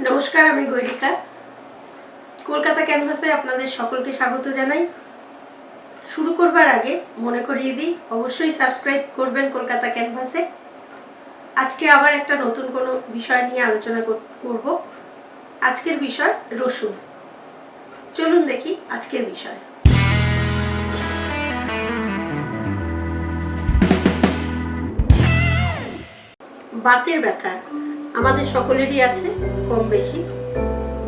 নমস্কার, আমি গৈরিকা কলকাতা ক্যানভাসে আপনাদের সকলকে স্বাগত জানাই। শুরু করবার আগে মনে করিয়ে দিই, অবশ্যই সাবস্ক্রাইব করবেন কলকাতা ক্যানভাসে। আজকে আবার একটা নতুন কোনো বিষয় নিয়ে আলোচনা কর- করব। আজকের বিষয় রসুন। চলুন দেখি আজকের বিষয়। বাতের ব্যথা। আমাদের সকলেরই আছে, কম বেশি।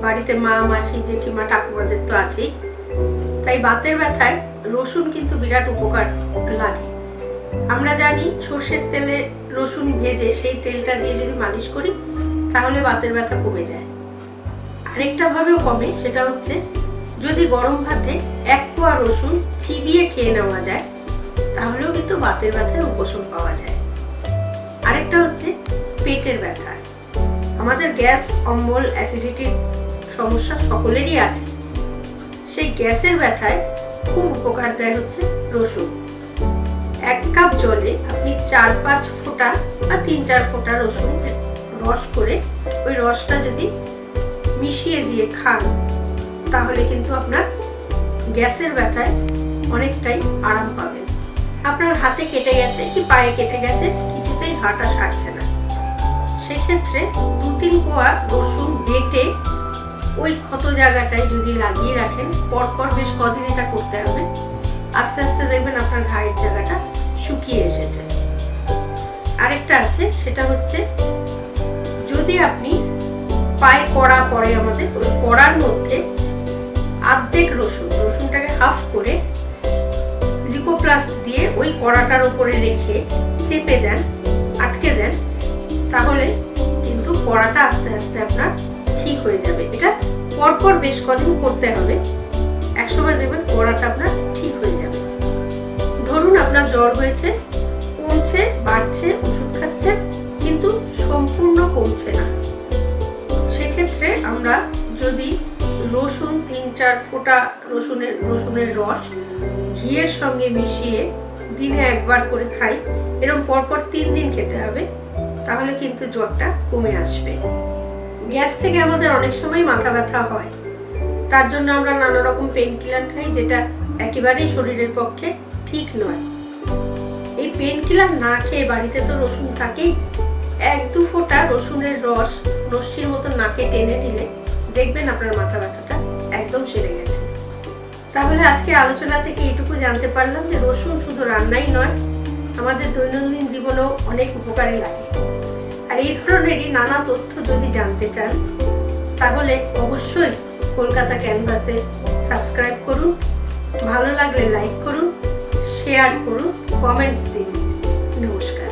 বাড়িতে মা, মাসি, জেঠিমা, ঠাকুমাদের তো আছেই। তাই বাতের ব্যথায় রসুন কিন্তু বিরাট উপকার লাগে। আমরা জানি সর্ষের তেলে রসুন ভেজে সেই তেলটা দিয়ে যদি মালিশ করি, তাহলে বাতের ব্যথা কমে যায়। আরেকটা ভাবেও কমে, সেটা হচ্ছে যদি গরম ভাতে এক কোয়া রসুন চিবিয়ে খেয়ে নেওয়া যায়, তাহলেও কিন্তু বাতের ব্যথায় উপশম পাওয়া যায়। আরেকটা পেটের ব্যথা। আমাদের গ্যাস, অম্বল, অ্যাসিডিটির সমস্যা সকলেরই আছে। সেই গ্যাসের ব্যথায় খুব উপকার দেয় হচ্ছে রসুন। এক কাপ জলে আপনি চার পাঁচ ফোঁটা বা তিন চার ফোঁটা রসুন রস করে ওই রসটা যদি মিশিয়ে দিয়ে খান, তাহলে কিন্তু আপনার গ্যাসের ব্যথায় অনেকটাই আরাম পাবেন। আপনার হাতে কেটে গেছে কি পায়ে কেটে গেছে কিছুতেই হাঁটা সারছে না। সেক্ষেত্রে দু তিন কোয়া রসুন বেটে ওই ক্ষত জায়গাটায় যদি লাগিয়ে রাখেন, পরপর বেশ কদিন এটা করতে হবে। আস্তে আস্তে দেখবেন আপনার ঘায়ের জায়গাটা শুকিয়ে এসেছে। আরেকটা আছে, সেটা হচ্ছে যদি আপনি পায়ে কড়া পড়ে আমাদের, ওই কড়ার মধ্যে আর্ধেক রসুন, রসুনটাকে হাফ করে লিকোপ্লাস্ট দিয়ে ওই কড়াটার উপরে রেখে চেপে দেন তাহলে কিন্তু কড়াটা আস্তে আস্তে আপনার ঠিক হয়ে যাবে। এটা পরপর বেশ কদিন করতে হবে। একসময় দেখবেন কড়াটা আপনার ঠিক হয়ে যাবে। ধরুন আপনার জ্বর হয়েছে, কমছে, বাড়ছে, ওষুধ খাচ্ছে, কিন্তু সম্পূর্ণ কমছে না। সেক্ষেত্রে আমরা যদি রসুন তিন চার ফোঁটা রসুনের রসুনের রস ঘিয়ের সঙ্গে মিশিয়ে দিনে একবার করে খাই এরকম পরপর তিন দিন খেতে হবে। তাহলে কিন্তু জ্বরটা কমে আসবে। গ্যাস থেকে আমাদের অনেক সময় মাথা ব্যথা হয়। তার জন্য আমরা নানা রকম পেন কিলার খাই যেটা একেবারেই শরীরের পক্ষে ঠিক নয়। এই পেন কিলার না খেয়ে বাড়িতে তো রসুন থাকেই। এক দু ফোঁটা রসুনের রস নস্যির মতো নাকে টেনে দিলে দেখবেন আপনার মাথা ব্যথাটা একদম সেরে গেছে। তাহলে আজকে আলোচনা থেকে এটুকু জানতে পারলাম যে রসুন শুধু রান্নাই নয়, আমাদের দৈনন্দিন জীবনেও অনেক উপকারে লাগে। আর এই ধরনেরই নানা তথ্য যদি জানতে চান, তাহলে অবশ্যই কলকাতা ক্যানভাসে সাবস্ক্রাইব করুন, ভালো লাগলে লাইক করুন, শেয়ার করুন, কমেন্টস দিন। নমস্কার।